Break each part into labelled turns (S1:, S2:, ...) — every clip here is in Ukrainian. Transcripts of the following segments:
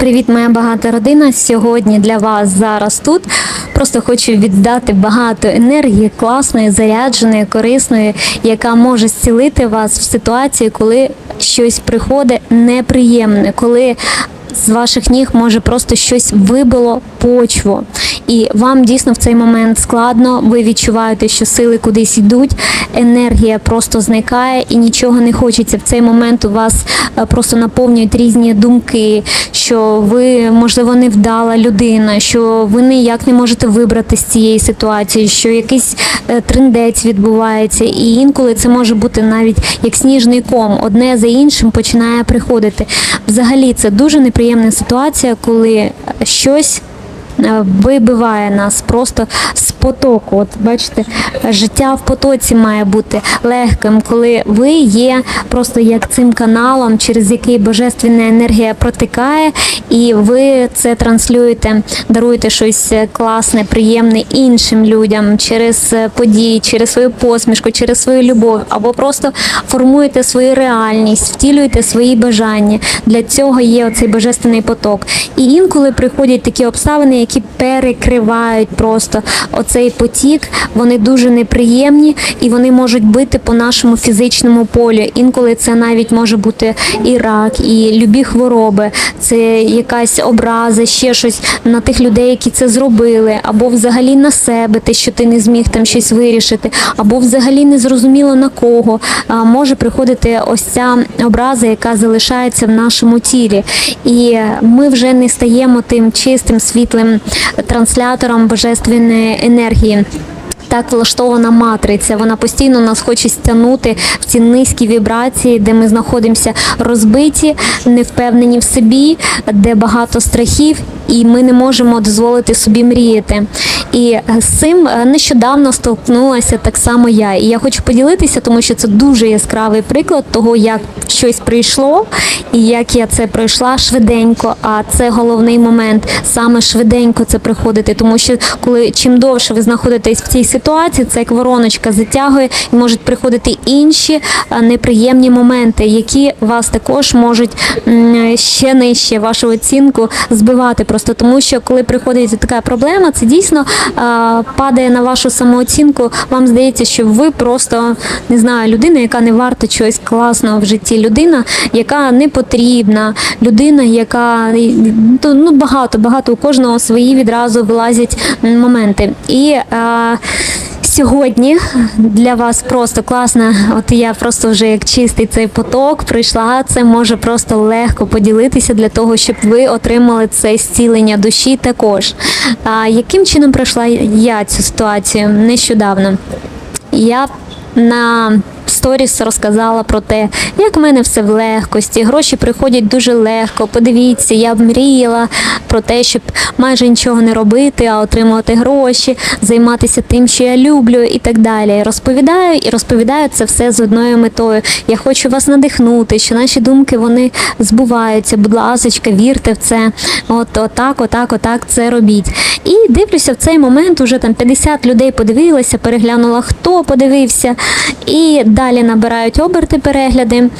S1: Привіт, моя багата родина. Сьогодні для вас зараз тут. Просто хочу віддати багато енергії, класної, зарядженої, корисної, яка може зцілити вас в ситуації, коли щось приходить неприємне, коли з ваших ніг може просто щось вибило почву. І вам дійсно в цей момент складно, ви відчуваєте, що сили кудись йдуть, енергія просто зникає і нічого не хочеться. В цей момент у вас е, просто наповнюють різні думки, що ви, можливо, невдала людина, що ви ніяк не можете вибрати з цієї ситуації, що якийсь е, трендець відбувається. І інколи це може бути навіть як сніжний ком, одне за іншим починає приходити. Взагалі, це дуже неприємна ситуація, коли щось вибиває нас просто з потоку. От бачите, життя в потоці має бути легким, коли ви є просто як цим каналом, через який божественна енергія протикає, і ви це транслюєте, даруєте щось класне, приємне іншим людям через е, події, через свою посмішку, через свою любов, або просто формуєте свою реальність, втілюєте свої бажання. Для цього є оцей божественний поток. І інколи приходять такі обставини, які перекривають просто оцей потік. Вони дуже неприємні і вони можуть бити по нашому фізичному полю. Інколи це навіть може бути і рак, і любі хвороби, це якась образа, ще щось на тих людей, які це зробили, або взагалі на себе, те, що ти не зміг там щось вирішити, або взагалі не зрозуміло на кого. Може приходити ось ця образа, яка залишається в нашому тілі. І ми вже не стаємо тим чистим, світлим транслятором божественної енергії. Так влаштована матриця. Вона постійно нас хоче стягнути в ці низькі вібрації, де ми знаходимося розбиті, невпевнені в собі, де багато страхів, і ми не можемо дозволити собі мріяти. І з цим е, нещодавно столкнулася так само я. І я хочу поділитися, тому що це дуже яскравий приклад того, як щось прийшло, і як я це пройшла швиденько. А це головний момент саме швиденько це приходити, тому що коли чим довше ви знаходитесь в цій ситуації, це як вороночка затягує і можуть приходити інші неприємні моменти, які вас також можуть ще нижче вашу оцінку збивати. Просто тому, що коли приходить така проблема, це дійсно падає на вашу самооцінку. Вам здається, що ви просто не знаю, людина, яка не варта чогось класного в житті, людина, яка не потрібна, людина, яка ну багато, багато у кожного свої відразу вилазять моменти. І е, Сьогодні для вас просто класно. От я просто вже як чистий цей поток прийшла. Це може просто легко поділитися для того, щоб ви отримали це зцілення душі також. А яким чином пройшла я цю ситуацію нещодавно? Я на сторіс розказала про те, як в мене все в легкості, гроші приходять дуже легко. Подивіться, я б мріяла про те, щоб майже нічого не робити, а отримувати гроші, займатися тим, що я люблю, і так далі. Розповідаю і розповідаю це все з одною метою. Я хочу вас надихнути, що наші думки вони збуваються. Будь ласочка, вірте в це. От отак, отак, отак це робіть. І дивлюся в цей момент. Уже там 50 людей подивилися, переглянула, хто подивився, і далі набирають оберти перегляди.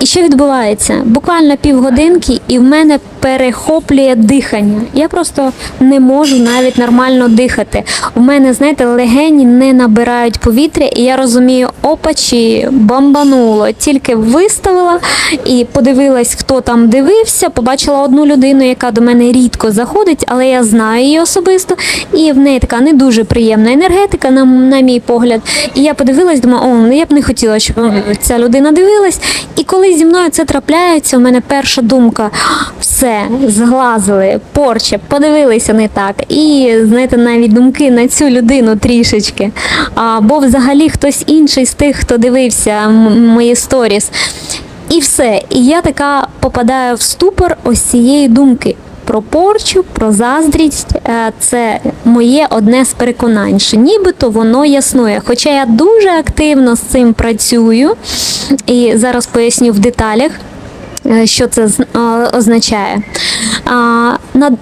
S1: І що відбувається? Буквально півгодинки, і в мене перехоплює дихання. Я просто не можу навіть нормально дихати. У мене, знаєте, легені не набирають повітря, і я розумію, опачі, бомбануло. Тільки виставила і подивилась, хто там дивився. Побачила одну людину, яка до мене рідко заходить, але я знаю її особисто. І в неї така не дуже приємна енергетика, на, на мій погляд. І я подивилась, думаю, о, ну я б не хотіла, щоб ця людина дивилась. І коли зі мною це трапляється, у мене перша думка: все, зглазили, порче, подивилися не так. І знаєте, навіть думки на цю людину трішечки. Або взагалі хтось інший з тих, хто дивився мої сторіс. І все. І я така попадаю в ступор ось цієї думки. Про порчу, про заздрість Е, це моє одне з переконань, що нібито воно яснує. Хоча я дуже активно з цим працюю, і зараз поясню в деталях, що це е, означає. Над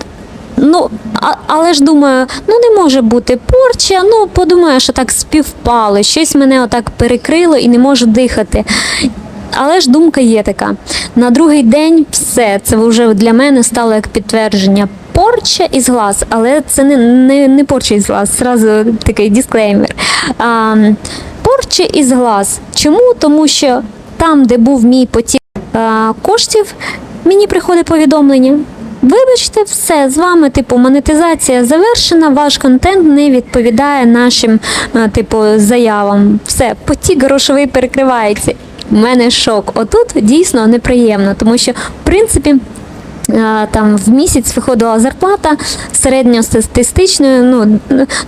S1: Ну, а, але ж думаю, ну не може бути порча. Ну, подумаю, що так співпало, щось мене отак перекрило і не можу дихати. Але ж думка є така: на другий день все це вже для мене стало як підтвердження. Порча із глаз, але це не, не, не порча із глаз, зразу такий дисклеймер. А, порча із глаз. Чому? Тому що там, де був мій потік коштів, мені приходить повідомлення. Вибачте, все з вами, типу, монетизація завершена, ваш контент не відповідає нашим, типу, заявам. Все, потік грошовий перекривається. У мене шок. Отут дійсно неприємно, тому що, в принципі, е, там в місяць виходила зарплата середньостатистичною, ну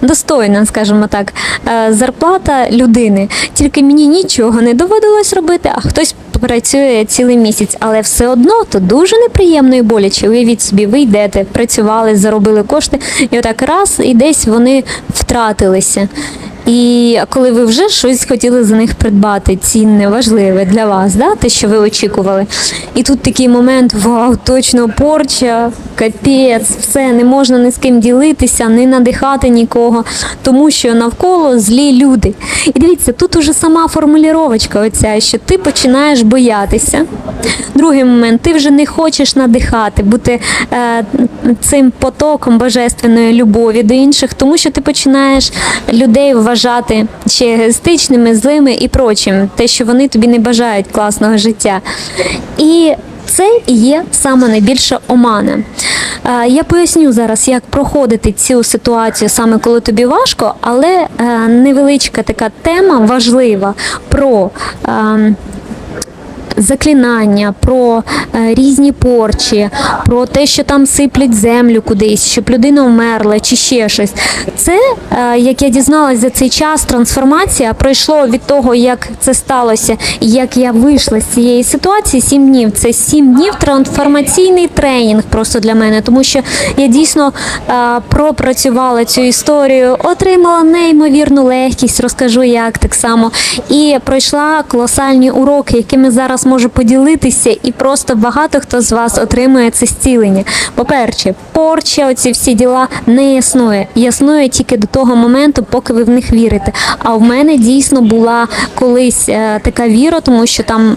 S1: достойна, скажімо так, е, зарплата людини. Тільки мені нічого не доводилось робити, а хтось працює цілий місяць, але все одно то дуже неприємно і боляче. Уявіть собі, ви йдете, працювали, заробили кошти, і отак раз і десь вони втратилися. І коли ви вже щось хотіли за них придбати, цінне, важливе для вас, да? те, що ви очікували. І тут такий момент: вау, точно порча, капець, все, не можна ні з ким ділитися, не надихати нікого, тому що навколо злі люди. І дивіться, тут уже сама формулювачка оця, що ти починаєш боятися. Другий момент, ти вже не хочеш надихати, бути е, цим потоком божественної любові до інших, тому що ти починаєш людей вважати ще егоїстичними, злими і прочим, те, що вони тобі не бажають класного життя. І це є саме найбільша омана. Е, Я поясню зараз, як проходити цю ситуацію саме коли тобі важко, але е, невеличка така тема важлива про. Заклинання, про е, різні порчі, про те, що там сиплять землю кудись, щоб людина вмерла чи ще щось. Це, е, як я дізналась за цей час, трансформація пройшло від того, як це сталося, і як я вийшла з цієї ситуації. Сім днів. Це сім днів трансформаційний тренінг просто для мене, тому що я дійсно е, пропрацювала цю історію, отримала неймовірну легкість, розкажу як так само, і пройшла колосальні уроки, якими зараз можу поділитися, і просто багато хто з вас отримує це зцілення. По-перше, порча, оці всі діла не існує. Існує тільки до того моменту, поки ви в них вірите. А в мене дійсно була колись е, така віра, тому що там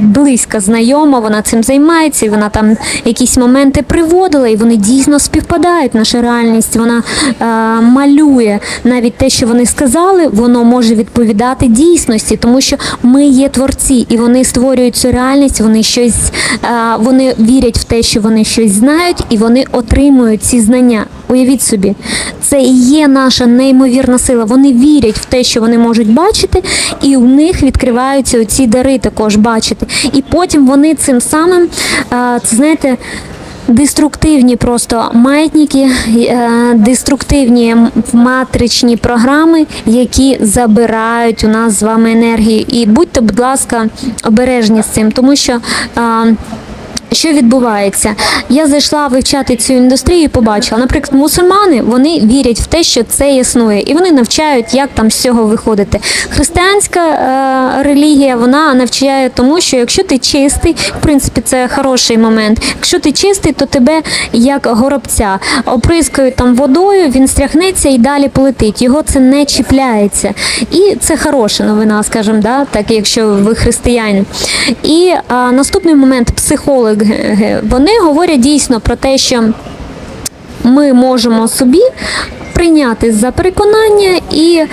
S1: близька знайома, вона цим займається, і вона там якісь моменти приводила, і вони дійсно співпадають. Наша реальність вона е, малює навіть те, що вони сказали, воно може відповідати дійсності, тому що ми є творці, і вони створюють цю реальність. Вони щось е, вони вірять в те, що вони щось знають, і вони отримують ці знання. Уявіть собі, це і є наша неймовірна сила. Вони вірять в те, що вони можуть бачити, і у них відкриваються ці дари також бачити. І потім вони цим самим, е, це знаєте. Деструктивні просто маятники, е, деструктивні матричні програми, які забирають у нас з вами енергію. І будьте, будь ласка, обережні з цим, тому що. Е, що відбувається? Я зайшла вивчати цю індустрію і побачила, наприклад, мусульмани вони вірять в те, що це існує, і вони навчають, як там з цього виходити. Християнська е, релігія вона навчає тому, що якщо ти чистий, в принципі, це хороший момент. Якщо ти чистий, то тебе як горобця оприскають там водою, він стряхнеться і далі полетить. Його це не чіпляється. І це хороша новина, скажімо, да, так якщо ви християнин. І а, наступний момент психолог вони говорять дійсно про те, що ми можемо собі прийняти за переконання і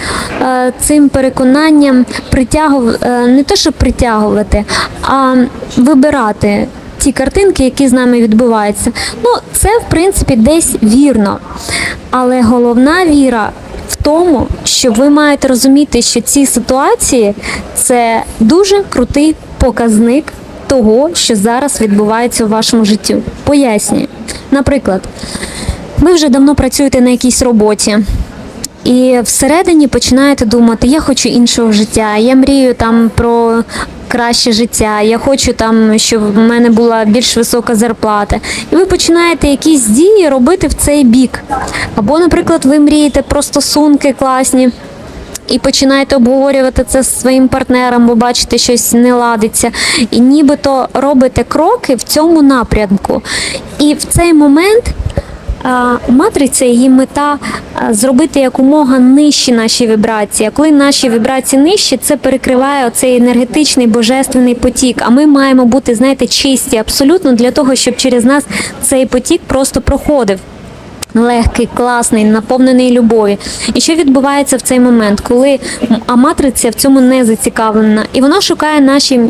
S1: е, цим переконанням притягувати е, не те, щоб притягувати, а вибирати. Ті картинки, які з нами відбуваються, ну це в принципі десь вірно. Але головна віра в тому, що ви маєте розуміти, що ці ситуації це дуже крутий показник того, що зараз відбувається у вашому житті. Пояснюю. Наприклад, ви вже давно працюєте на якійсь роботі. І всередині починаєте думати, я хочу іншого життя, я мрію там про краще життя, я хочу там, щоб в мене була більш висока зарплата. І ви починаєте якісь дії робити в цей бік. Або, наприклад, ви мрієте про стосунки класні. І починаєте обговорювати це з своїм партнером, бо бачите, щось не ладиться, і нібито робите кроки в цьому напрямку. І в цей момент матриця, її мета зробити якомога нижчі наші вібрації. А коли наші вібрації нижчі, це перекриває оцей енергетичний божественний потік. А ми маємо бути, знаєте, чисті абсолютно для того, щоб через нас цей потік просто проходив. Легкий, класний, наповнений любові. І що відбувається в цей момент, коли аматриця в цьому не зацікавлена, і вона шукає наші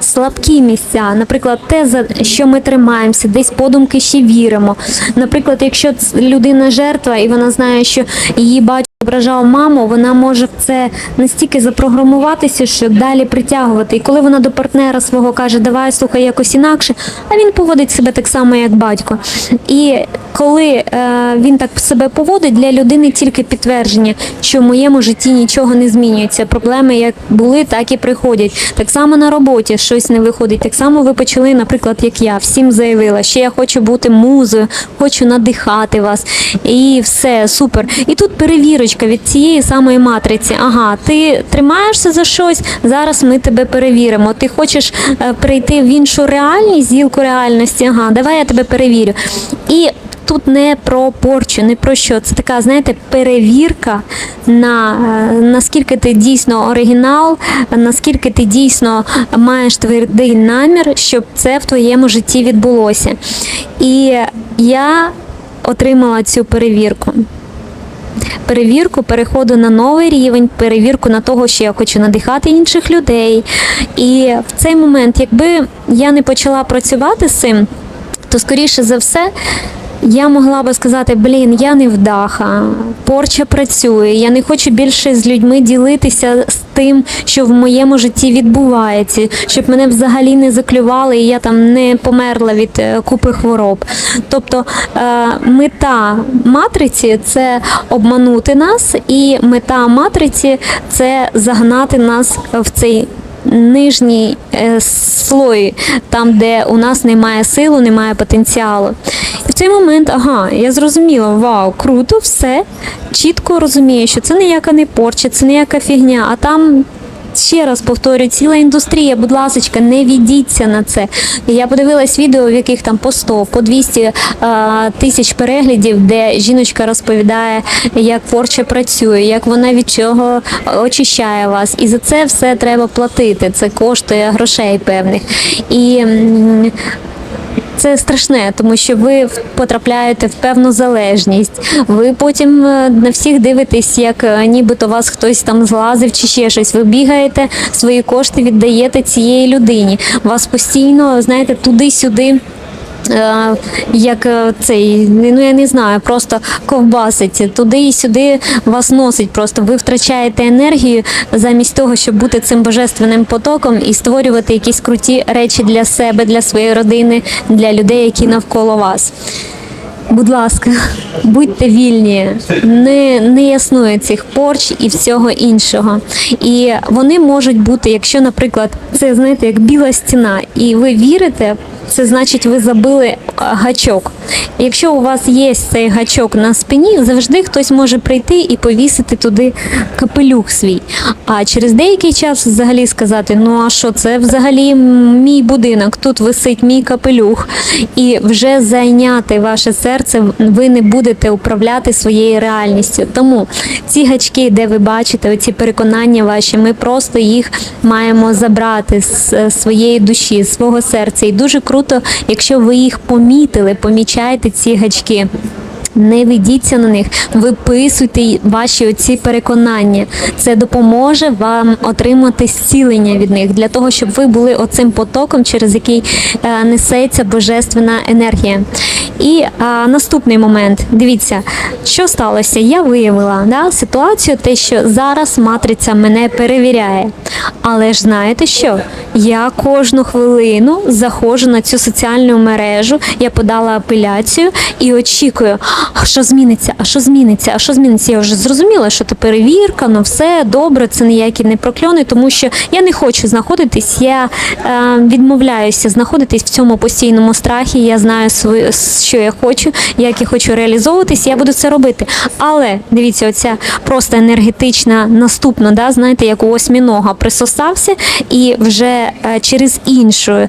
S1: слабкі місця, наприклад, те, за що ми тримаємося, десь подумки ще віримо. Наприклад, якщо людина жертва і вона знає, що її батько ображав маму, вона може це настільки запрограмуватися, що далі притягувати. І коли вона до партнера свого каже, давай слухай якось інакше, а він поводить себе так само, як батько. І коли е, він так себе поводить, для людини тільки підтвердження, що в моєму житті нічого не змінюється. Проблеми як були, так і приходять. Так само на роботі щось не виходить. Так само ви почали, наприклад, як я, всім заявила, що я хочу бути музою, хочу надихати вас. І все, супер. І тут перевірочка від цієї самої матриці. Ага, ти тримаєшся за щось, зараз ми тебе перевіримо. Ти хочеш е, перейти в іншу реальність, зілку реальності. Ага, давай я тебе перевірю. І Тут не про порчу, не про що. Це така, знаєте, перевірка на е, наскільки ти дійсно оригінал, наскільки ти дійсно маєш твердий намір, щоб це в твоєму житті відбулося. І я отримала цю перевірку. Перевірку переходу на новий рівень, перевірку на того, що я хочу надихати інших людей. І в цей момент, якби я не почала працювати з цим, то скоріше за все. Я могла би сказати, блін, я не вдаха, порча працює. Я не хочу більше з людьми ділитися з тим, що в моєму житті відбувається, щоб мене взагалі не заклювали і я там не померла від е, купи хвороб. Тобто е, мета матриці це обманути нас, і мета матриці це загнати нас в цей нижній е, слой, там, де у нас немає силу, немає потенціалу. І в цей момент, ага, я зрозуміла, вау, круто, все. Чітко розумію, що це ніяка не порча, це ніяка фігня, а там. Ще раз повторюю, ціла індустрія, будь ласка, не відійдіться на це. Я подивилась відео, в яких там по 100, по 200 е, тисяч переглядів, де жіночка розповідає, як творче працює, як вона від чого очищає вас. І за це все треба платити. Це коштує грошей певних. І це страшне, тому що ви потрапляєте в певну залежність. Ви потім е, на всіх дивитесь, як е, нібито вас хтось там злазив чи ще щось. Ви бігаєте, свої кошти віддаєте цієї людині. Вас постійно, знаєте, туди-сюди. Е, Як е, цей, ну я не знаю, просто ковбасить туди і сюди вас носить. Просто ви втрачаєте енергію замість того, щоб бути цим божественним потоком і створювати якісь круті речі для себе, для своєї родини, для людей, які навколо вас. Будь ласка, будьте вільні, не, не існує цих порч і всього іншого. І вони можуть бути, якщо, наприклад, це знаєте, як біла стіна, і ви вірите, це значить, ви забили гачок. Якщо у вас є цей гачок на спині, завжди хтось може прийти і повісити туди капелюх свій. А через деякий час взагалі сказати: ну а що, це взагалі мій будинок, тут висить мій капелюх, і вже зайняти ваше серце ви не будете управляти своєю реальністю. Тому ці гачки, де ви бачите, оці переконання ваші, ми просто їх маємо забрати з е, своєї душі, з свого серця. І дуже круто, якщо ви їх помітили, помічаєте ці гачки. Не ведіться на них, виписуйте ваші оці переконання. Це допоможе вам отримати зцілення від них для того, щоб ви були оцим потоком, через який е, несеться божественна енергія. І а, наступний момент. Дивіться, що сталося? Я виявила да, ситуацію, те, що зараз матриця мене перевіряє. Але ж знаєте що? Я кожну хвилину заходжу на цю соціальну мережу, я подала апеляцію і очікую, а що зміниться, а що зміниться, а що зміниться. Я вже зрозуміла, що це перевірка, ну все добре, це ніякі не прокльони, тому що я не хочу знаходитись. Я е, відмовляюся знаходитись в цьому постійному страхі. Я знаю свою, що я хочу, як я хочу реалізовуватись, я буду це робити. Але дивіться, оця просто енергетична наступна, да, знаєте, як у осьмінога присосався і вже е, через інший е,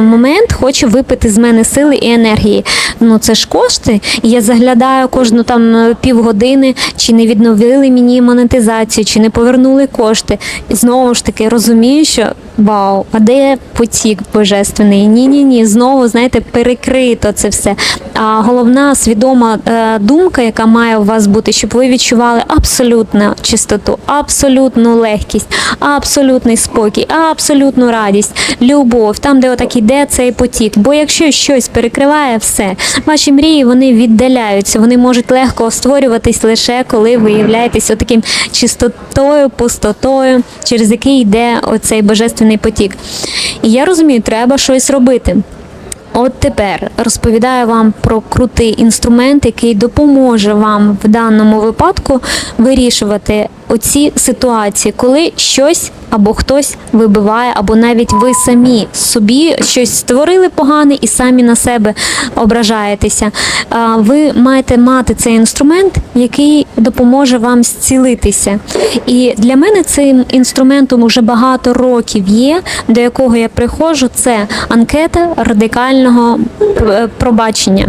S1: момент хоче випити з мене сили і енергії. Ну це ж кошти. І я заглядаю кожну там е, півгодини, чи не відновили мені монетизацію, чи не повернули кошти. І знову ж таки розумію, що вау, а де потік божественний? Ні, ні, ні. Знову знаєте, перекрито це все. А головна свідома е, думка, яка має у вас бути, щоб ви відчували абсолютну чистоту, абсолютну легкість, абсолютний спокій, абсолютну радість, любов, там, де отак іде цей потік. Бо якщо щось перекриває все, ваші мрії вони віддаляються, вони можуть легко створюватись лише коли ви являєтесь отаким чистотою, пустотою, через який йде оцей божественний потік. І я розумію, треба щось робити. От тепер розповідаю вам про крутий інструмент, який допоможе вам в даному випадку вирішувати оці ситуації, коли щось або хтось вибиває, або навіть ви самі собі щось створили погане і самі на себе ображаєтеся. Ви маєте мати цей інструмент, який допоможе вам зцілитися. І для мене цим інструментом вже багато років є, до якого я приходжу. Це анкета радикального е, пробачення.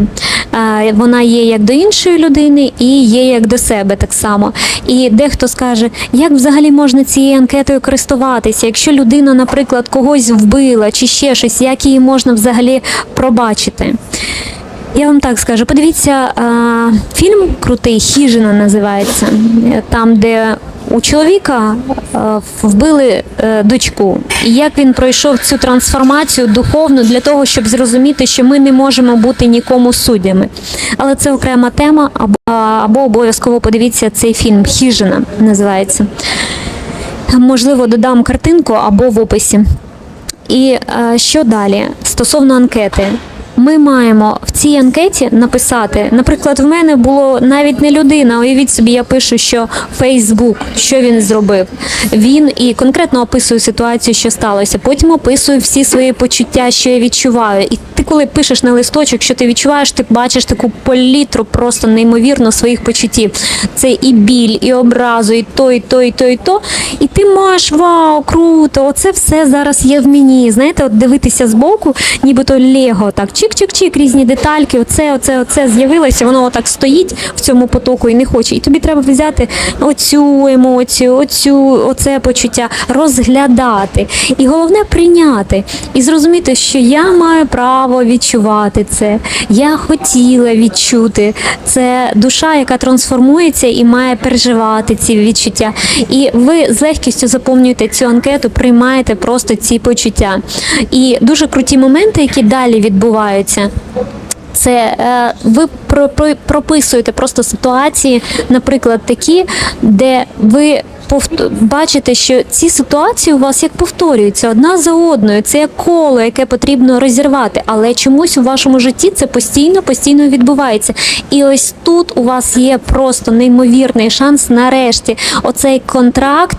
S1: Вона є як до іншої людини і є як до себе так само. І дехто скаже, як взагалі можна цією анкетою користуватися, якщо людина, наприклад, когось вбила чи ще щось, як її можна взагалі пробачити? Я вам так скажу, подивіться фільм крутий Хіжина називається, там, де у чоловіка вбили е, дочку, і як він пройшов цю трансформацію духовну для того, щоб зрозуміти, що ми не можемо бути нікому суддями. Але це окрема тема, або, або обов'язково подивіться цей фільм Хіжина називається. Можливо, додам картинку або в описі. І е, що далі стосовно анкети? Ми маємо в цій анкеті написати, наприклад, в мене було навіть не людина. Уявіть собі, я пишу, що Фейсбук, що він зробив. Він і конкретно описую ситуацію, що сталося. Потім описую всі свої почуття, що я відчуваю. І коли пишеш на листочок, що ти відчуваєш, ти бачиш таку палітру просто неймовірно своїх почуттів. Це і біль, і образу, і то, і то, і то, і то. І ти маєш вау, круто! Оце все зараз є в мені. Знаєте, от дивитися збоку, нібито Лего, так чик-чик-чик, різні детальки. Оце, оце, оце з'явилося. Воно отак стоїть в цьому потоку і не хоче. І тобі треба взяти оцю емоцію, оцю, оце почуття, розглядати. І головне прийняти і зрозуміти, що я маю право відчувати це. Я хотіла відчути. Це душа, яка трансформується і має переживати ці відчуття. І ви з легкістю заповнюєте цю анкету, приймаєте просто ці почуття. І дуже круті моменти, які далі відбуваються. Це е, ви про, про, прописуєте просто ситуації, наприклад, такі, де ви бачите, що ці ситуації у вас як повторюються одна за одною. Це як коло, яке потрібно розірвати, але чомусь у вашому житті це постійно, постійно відбувається. І ось тут у вас є просто неймовірний шанс нарешті оцей контракт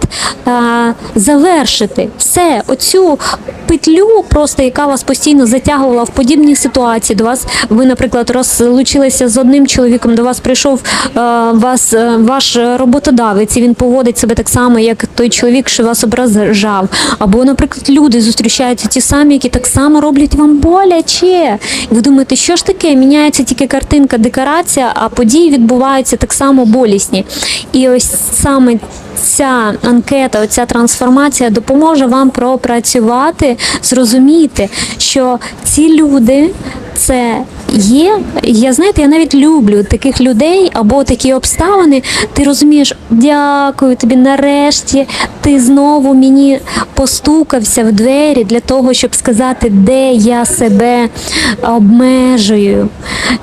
S1: е, завершити. Все, оцю петлю, просто яка вас постійно затягувала в подібні ситуації. До вас ви, наприклад, розлучилися з одним чоловіком, до вас прийшов е, вас, е, ваш роботодавець, і він поводить себе так само, як той чоловік, що вас ображав. Або, наприклад, люди зустрічаються ті самі, які так само роблять вам боляче. І ви думаєте, що ж таке? Міняється тільки картинка, декорація, а події відбуваються так само болісні. І ось саме ця анкета, оця трансформація допоможе вам пропрацювати, зрозуміти, що ці люди це є. Я знаєте, я навіть люблю таких людей або такі обставини. Ти розумієш, дякую тобі. Нарешті ти знову мені постукався в двері для того, щоб сказати, де я себе обмежую.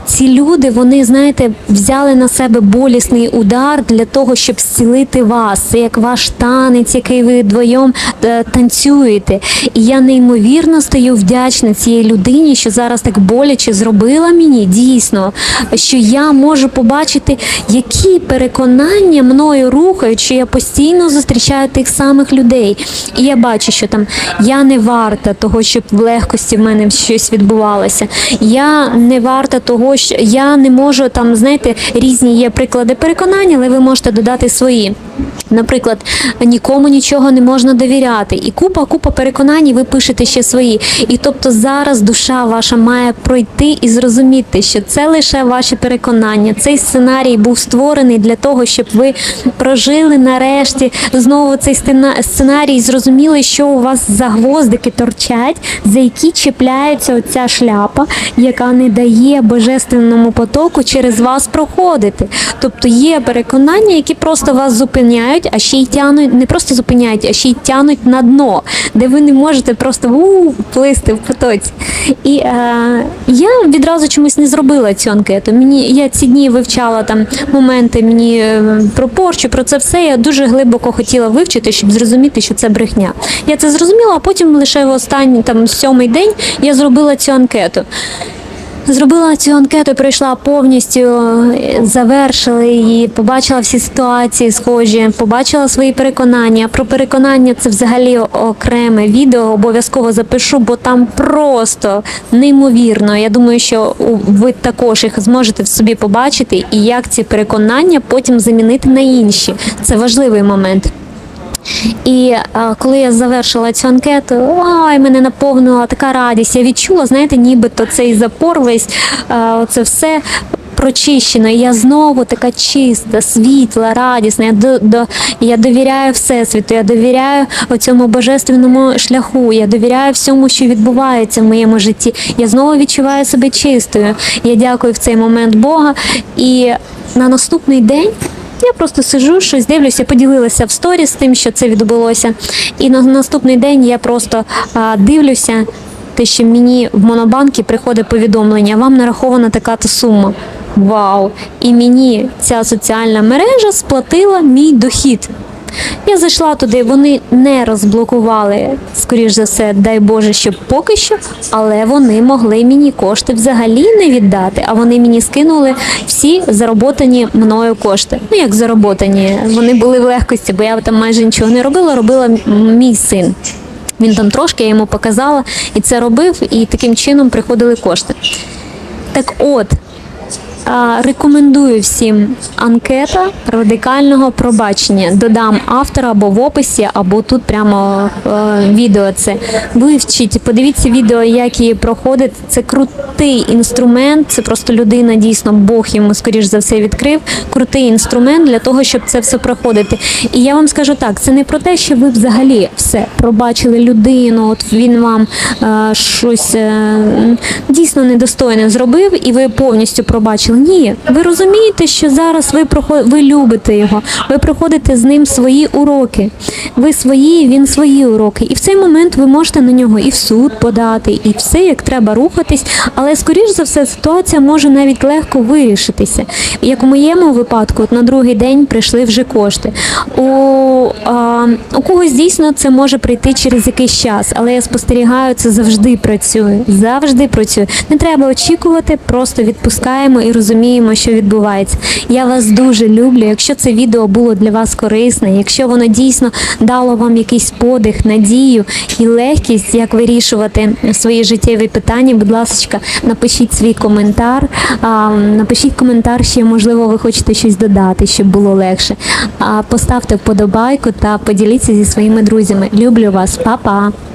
S1: ці люди, вони, знаєте, взяли на себе болісний удар для того, щоб зцілити вас. Це як ваш танець, який ви вдвоєм е, танцюєте. І я неймовірно стою вдячна цій людині, що зараз так боляче зробила мені дійсно, що я можу побачити, які переконання мною рухають, що я постійно зустрічаю тих самих людей. І я бачу, що там я не варта того, щоб в легкості в мене щось відбувалося. Я не варта того, що я не можу там, знаєте, різні є приклади переконання, але ви можете додати свої. Наприклад, нікому нічого не можна довіряти, і купа, купа переконань, ви пишете ще свої. І тобто зараз душа ваша має пройти і зрозуміти, що це лише ваші переконання. Цей сценарій був створений для того, щоб ви прожили нарешті знову цей сценарій, зрозуміли, що у вас за гвоздики торчать, за які чіпляється оця шляпа, яка не дає божественному потоку через вас проходити. Тобто є переконання, які просто вас зупиняють, а ще й тянуть, не просто зупиняють, а ще й тянуть на дно, де ви не можете просто плисти в потоці. І е, я відразу чомусь не зробила цю анкету. Мені я ці дні вивчала там моменти мені е, про порчу, про це все. Я дуже глибоко хотіла вивчити, щоб зрозуміти, що це брехня. Я це зрозуміла, а потім лише в останній там сьомий день я зробила цю анкету. Зробила цю анкету, пройшла повністю, е, завершила її, побачила всі ситуації схожі, побачила свої переконання. Про переконання це взагалі окреме відео, обов'язково запишу, бо там просто неймовірно. Я думаю, що ви також їх зможете в собі побачити, і як ці переконання потім замінити на інші. Це важливий момент. І а, коли я завершила цю анкету, ой, мене наповнила така радість. Я відчула, знаєте, нібито цей запор весь а, це все. Прочищено, і я знову така чиста, світла, радісна. Я до, до я довіряю всесвіту, я довіряю цьому божественному шляху. Я довіряю всьому, що відбувається в моєму житті. Я знову відчуваю себе чистою. Я дякую в цей момент Бога. І на наступний день я просто сижу, щось дивлюся, поділилася в сторі з тим, що це відбулося. І на наступний день я просто а, дивлюся, те, що мені в Монобанкі приходить повідомлення, вам нарахована така-то сума. Вау! І мені ця соціальна мережа сплатила мій дохід. Я зайшла туди, вони не розблокували, скоріш за все, дай Боже, щоб поки що, але вони могли мені кошти взагалі не віддати, а вони мені скинули всі зароботані мною кошти. Ну як зароботані, вони були в легкості, бо я там майже нічого не робила, робила мій син. Він там трошки, я йому показала і це робив, і таким чином приходили кошти. Так от, Рекомендую всім анкета радикального пробачення. Додам автора або в описі, або тут прямо е, відео. Це вивчіть, подивіться відео, як її проходить. Це крутий інструмент. Це просто людина, дійсно, Бог йому скоріш за все відкрив. Крутий інструмент для того, щоб це все проходити. І я вам скажу так: це не про те, що ви взагалі все пробачили людину. От він вам е, щось е, дійсно недостойне зробив, і ви повністю пробачили. Ні, ви розумієте, що зараз ви проход... ви любите його, ви проходите з ним свої уроки. Ви свої, він свої уроки. І в цей момент ви можете на нього і в суд подати, і все як треба рухатись. Але скоріш за все, ситуація може навіть легко вирішитися. Як у моєму випадку, от на другий день прийшли вже кошти. У, а, у когось дійсно це може прийти через якийсь час, але я спостерігаю, це завжди працює. Завжди працює. Не треба очікувати, просто відпускаємо і розуміємо, що відбувається. Я вас дуже люблю. Якщо це відео було для вас корисне, якщо воно дійсно дало вам якийсь подих, надію і легкість, як вирішувати свої життєві питання, будь ласка, напишіть свій коментар. Напишіть коментар, ще можливо ви хочете щось додати, щоб було легше. Поставте вподобайку та поділіться зі своїми друзями. Люблю вас, Па-па!